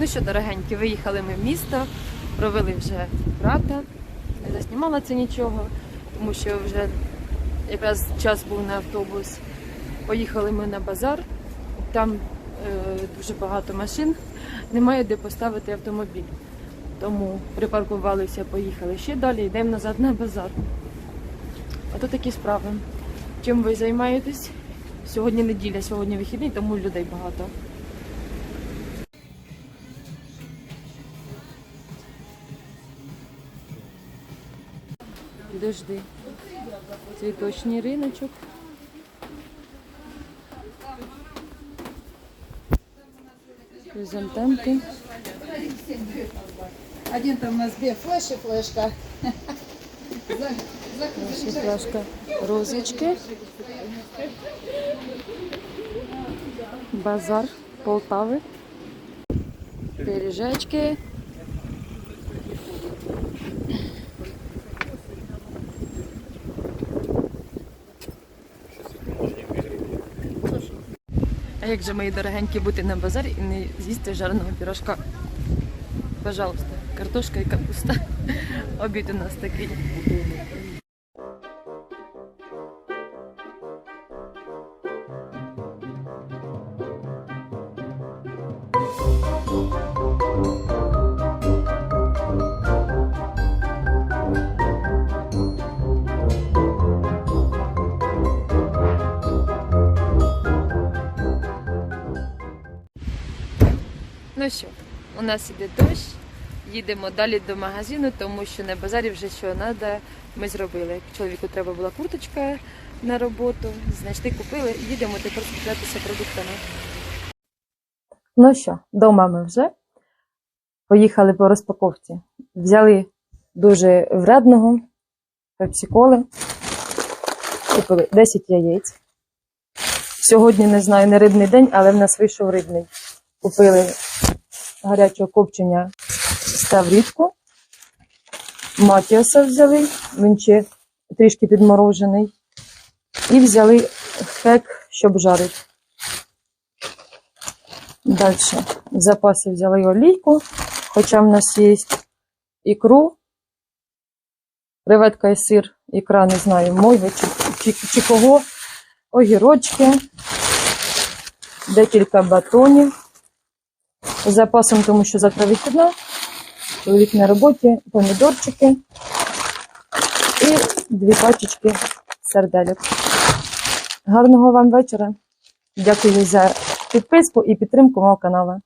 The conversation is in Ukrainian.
Ну що, дорогенькі, виїхали ми в місто, провели вже брата. Не заснімала це нічого, тому що вже якраз час був на автобус. Поїхали ми на базар, там е, дуже багато машин, немає де поставити автомобіль. Тому припаркувалися, поїхали ще далі, йдемо назад на базар. А то такі справи. Чим ви займаєтесь? Сьогодні неділя, сьогодні вихідний, тому людей багато. Дожди. Цвіточний риночок. Хризантемки. Один там у нас две флеши, флешка. Наша пляшка розочки. Базар Полтави. Пиріжечки. А як же мої дорогенькі бути на базарі і не з'їсти жареного пірожка? Пожалуйста, картошка і капуста. Обід у нас такий. Ну що, у нас іде дощ, їдемо далі до магазину, тому що на базарі вже що треба, ми зробили. Чоловіку треба була курточка на роботу, знайшли, купили, їдемо тепер скуплятися продуктами. Ну що, вдома ми вже поїхали по розпаковці. Взяли дуже вредного пепсиколи, купили 10 яєць. Сьогодні не знаю, не рибний день, але в нас вийшов рибний. Купили гарячого копчення ставрідку. Матіоса взяли, він ще трішки підморожений. І взяли хек, щоб жарити. Далі. В запасі взяли олійку, хоча в нас є ікру, креветка і сир, ікра, не знаю, мойви чи, чи, чи кого, огірочки, декілька батонів запасом, тому що завтра вихідна, чоловік на роботі, помідорчики і дві пачечки сардельок. Гарного вам вечора. Дякую за підписку і підтримку мого каналу.